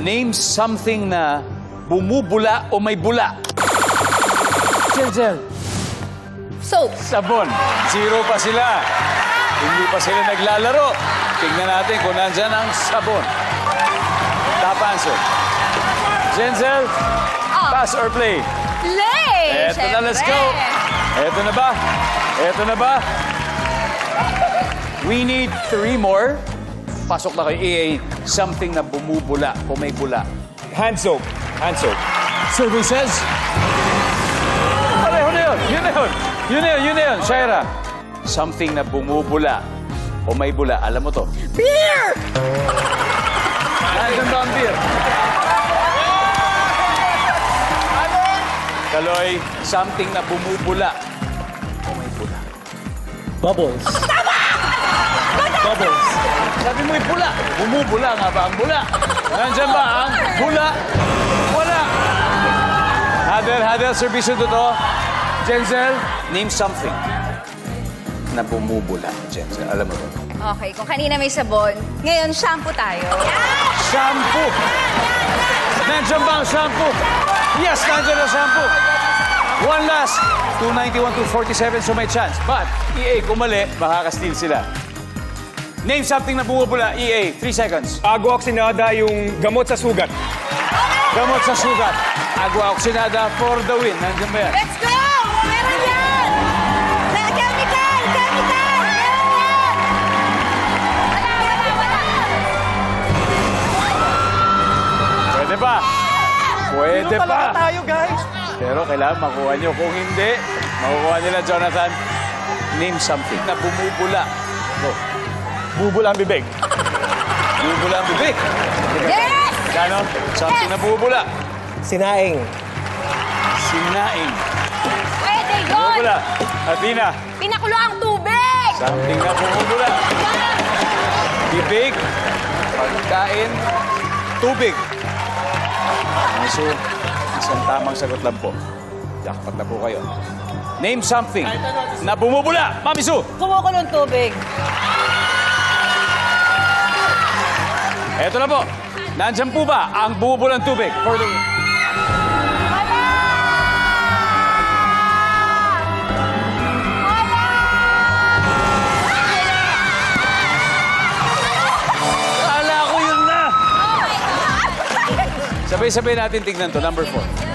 Name something na bumubula o may bula. Jensen. Soap. Sabon. Zero pa sila. Hindi pa sila naglalaro. Tingnan natin kung nandyan ang sabon. Top answer. Jensen, pass or play? Play! Eto na, let's go. Eto na ba? Eto na ba? We need three more. Pasok na kay EA. Something na bumubula o may bula. Hand soap. Hand soap. Survey says... Pareho na yun. Yun na yun. Yun na yun. Yun na yun. Shaira. Something na bumubula o may bula. Alam mo to. Beer! Nandun ba ang beer? Kaloy, something na bumubula o may bula. Bubbles. Bubbles. Sabi mo pula. Bumubula nga ba ang bula? Nandyan ba ang bula? Wala. Hadel, Hadel, servisyo to to. Jenzel, name something na bumubula. Jenzel, alam mo to. Okay, kung kanina may sabon, ngayon shampoo tayo. Shampoo. Nandyan ba ang shampoo? Yes, nandyan ang shampoo. One last. 291 to 47, so may chance. But, EA, kung mali, makaka-steal sila. Name something na bumubula. EA, 3 seconds. Agua oxinada yung gamot sa sugat. Gamot sa sugat. Agua oxinada for the win. Nandiyan ba yan? Let's go! Meron yan! Na chemical! Chemical! Meron yan! Wala, wala, wala! Pwede pa. Pwede pa. tayo, guys. Pero kailangan makuha nyo. Kung hindi, makukuha nila, Jonathan. Name something na bumubula. Go. Bubula ang bibig. Bumubula ang bibig. Yes! Kano? Something na bumubula. Sinaing. Sinaing. Pwede yun! Bumubula. Athena. Pinakulo ang tubig! Something na bumubula. Bibig. Pagkain. Tubig. So, isang tamang sagot lang po. Jackpot na po kayo. Name something na bumubula. Mami Sue. Kumukulong tubig. Eto na po. Nandyan po ba ang bumubulang tubig for the win? Na. Sabay-sabay natin tignan to. Number four.